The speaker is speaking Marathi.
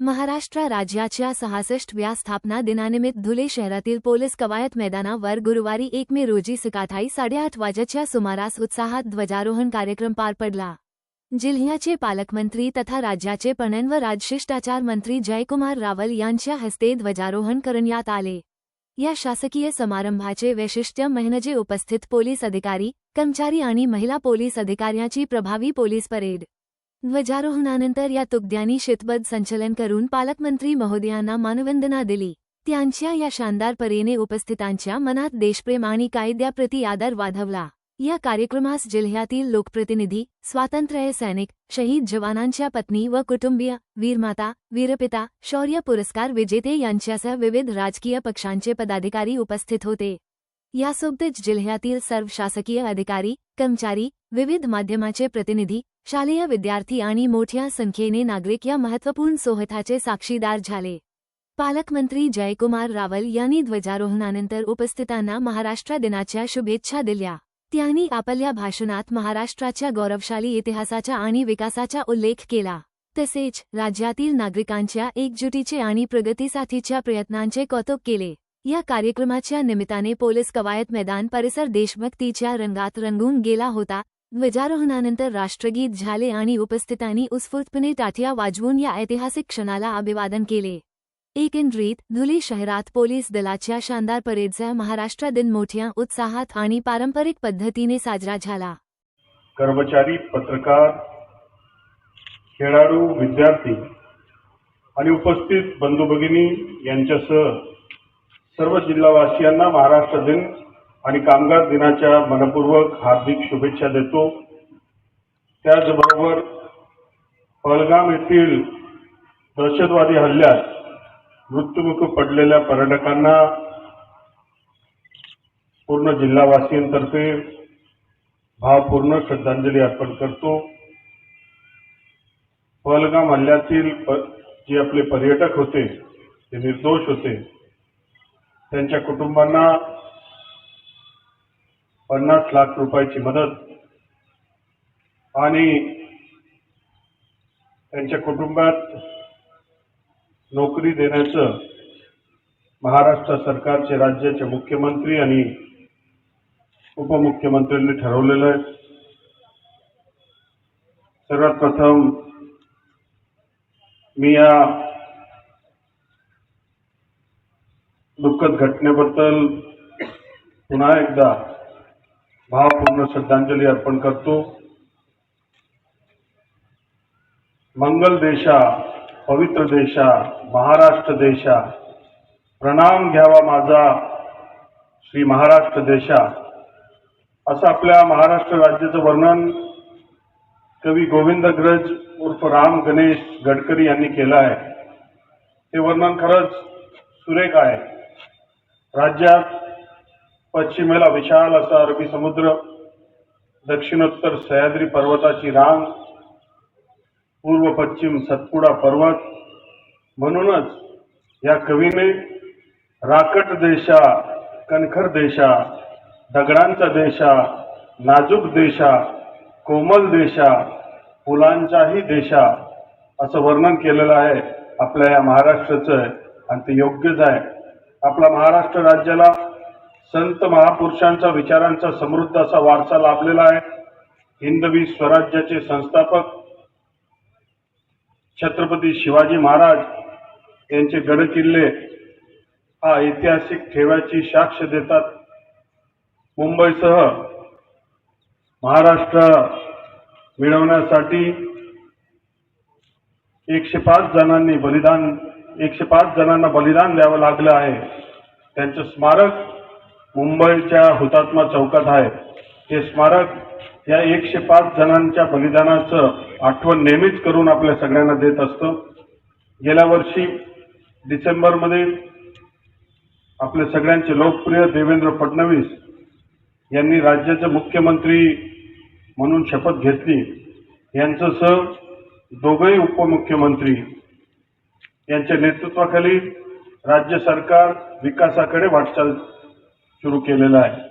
महाराष्ट्र राज्याच्या सहासष्टव्या स्थापना दिनानिमित्त धुले शहरातील पोलीस कवायत मैदानावर गुरुवारी एक मे रोजी सकाळी साडेआठ वाजेच्या सुमारास उत्साहात ध्वजारोहण कार्यक्रम पार पडला. जिल्ह्याचे पालकमंत्री तथा राज्याचे पणन व राजशिष्टाचार मंत्री जयकुमार रावल यांच्या हस्ते ध्वजारोहण करण्यात आले. या शासकीय समारंभाचे वैशिष्ट्य म्हणजे उपस्थित पोलीस अधिकारी कर्मचारी आणि महिला पोलीस अधिकाऱ्यांची प्रभावी पोलीस परेड ध्वजारोहणानंतर या तुकद्यांनी शितबद्ध संचलन करून पालकमंत्री महोदयांना मानवंदना दिली. त्यांच्या या शानदार परेने उपस्थितांच्या मनात देशप्रेम आणि कायद्याप्रती आदर वाढवला. या कार्यक्रमास जिल्ह्यातील लोकप्रतिनिधी स्वातंत्र्य सैनिक शहीद जवानांच्या पत्नी व कुटुंबीय वीरमाता वीरपिता शौर्य पुरस्कार विजेते यांच्यासह विविध राजकीय पक्षांचे पदाधिकारी उपस्थित होते. यासोबतच जिल्ह्यातील सर्व शासकीय अधिकारी कर्मचारी विविध माध्यमाचे प्रतिनिधी शालेय विद्यार्थी आणि मोठ्या संख्येने नागरिक या महत्त्वपूर्ण सोहथाचे साक्षीदार झाले. पालकमंत्री जयकुमार रावल यांनी ध्वजारोहणानंतर उपस्थितांना महाराष्ट्र दिनाच्या शुभेच्छा दिल्या. त्यांनी आपल्या भाषणात महाराष्ट्राच्या गौरवशाली इतिहासाचा आणि विकासाचा उल्लेख केला. तसेच राज्यातील नागरिकांच्या एकजुटीचे आणि प्रगतीसाठीच्या प्रयत्नांचे कौतुक केले. या कार्यक्रमाच्या निमित्ताने पोलीस कवायत मैदान परिसर देशभक्तीच्या रंगात रंगून गेला होता. ध्वजारोहणानंतर राष्ट्रगीत झाले आणि उपस्थितांनी उत्स्फूर्तपणे टाठिया वाजवून या ऐतिहासिक क्षणाला अभिवादन केले. एकंदरीत धुळे शहरात पोलीस दलाच्या शानदार परेडचा महाराष्ट्र दिन मोठ्या उत्साहात आणि पारंपरिक पद्धतीने साजरा झाला. कर्मचारी पत्रकार खेळाडू विद्यार्थी आणि उपस्थित बंधू भगिनी यांच्यासह सर्व जिल्हावासियांना महाराष्ट्र दिन आणि कामगार दिनाच्या मनपूर्वक हार्दिक शुभेच्छा देतो. त्याचबरोबर पहलगाम येथील दहशतवादी हल्ल्यात मृत्युमुख पडलेल्या पर्यटकांना पूर्ण जिल्हावासियांतर्फे भावपूर्ण श्रद्धांजली अर्पण करतो. पहलगाम हल्ल्यातील जे आपले पर्यटक होते ते निर्दोष होते त्यांच्या कुटुंबांना पन्नास लाख रुपयाची मदत. आणि त्यांच्या कुटुंबात नोकरी देण्याचं महाराष्ट्र सरकारचे राज्याचे मुख्यमंत्री आणि उपमुख्यमंत्र्यांनी ठरवलेलं आहे. सर्वात प्रथम मी या दुःखद घटनेबद्दल पुन्हा एकदा भावपूर्ण श्रद्धांजली अर्पण करतो. मंगल देशा पवित्र देशा महाराष्ट्र देशा प्रणाम घ्यावा माझा श्री महाराष्ट्र देशा. असं आपल्या महाराष्ट्र राज्याचं वर्णन कवी गोविंदग्रज उर्फ राम गणेश गडकरी यांनी केलं आहे. ते वर्णन खरंच सुरेख आहे. राज्यात पश्चिमेला विशाल असा अरबी समुद्र दक्षिणोत्तर सह्याद्री पर्वताची रांग पूर्व पश्चिम सतपुडा पर्वत. म्हणूनच या कवीने राकट देशा कणखर देशा दगडांचा देशा नाजूक देशा कोमल देशा फुलांचाही देशा असं वर्णन केलेलं आहे आपल्या या महाराष्ट्राचं. आणि ते योग्यच आहे. आपला महाराष्ट्र राज्याला संत महापुरुषांचा विचारांचा समृद्ध असा वारसा लाभलेला आहे. हिंदवी स्वराज्याचे संस्थापक छत्रपती शिवाजी महाराज यांचे गडकिल्ले हा ऐतिहासिक ठेव्याची साक्ष देतात. मुंबईसह महाराष्ट्र मिळवण्यासाठी एकशे पाच जणांनी बलिदान एकशे पाच जणांना बलिदान द्यावं लागलं आहे. त्यांचं स्मारक मुंबईच्या हुतात्मा चौकात आहे. हे स्मारक या एकशे पाच जणांच्या बलिदानाचं आठवण नेहमीच करून आपल्या सगळ्यांना देत असतं. गेल्या वर्षी डिसेंबरमध्ये आपले सगळ्यांचे लोकप्रिय देवेंद्र फडणवीस यांनी राज्याचे मुख्यमंत्री म्हणून शपथ घेतली. यांचं सह दोघंही उपमुख्यमंत्री यांच्या नेतृत्वाखाली राज्य सरकार विकासाकडे वाटचाल सुरू केलेलं आहे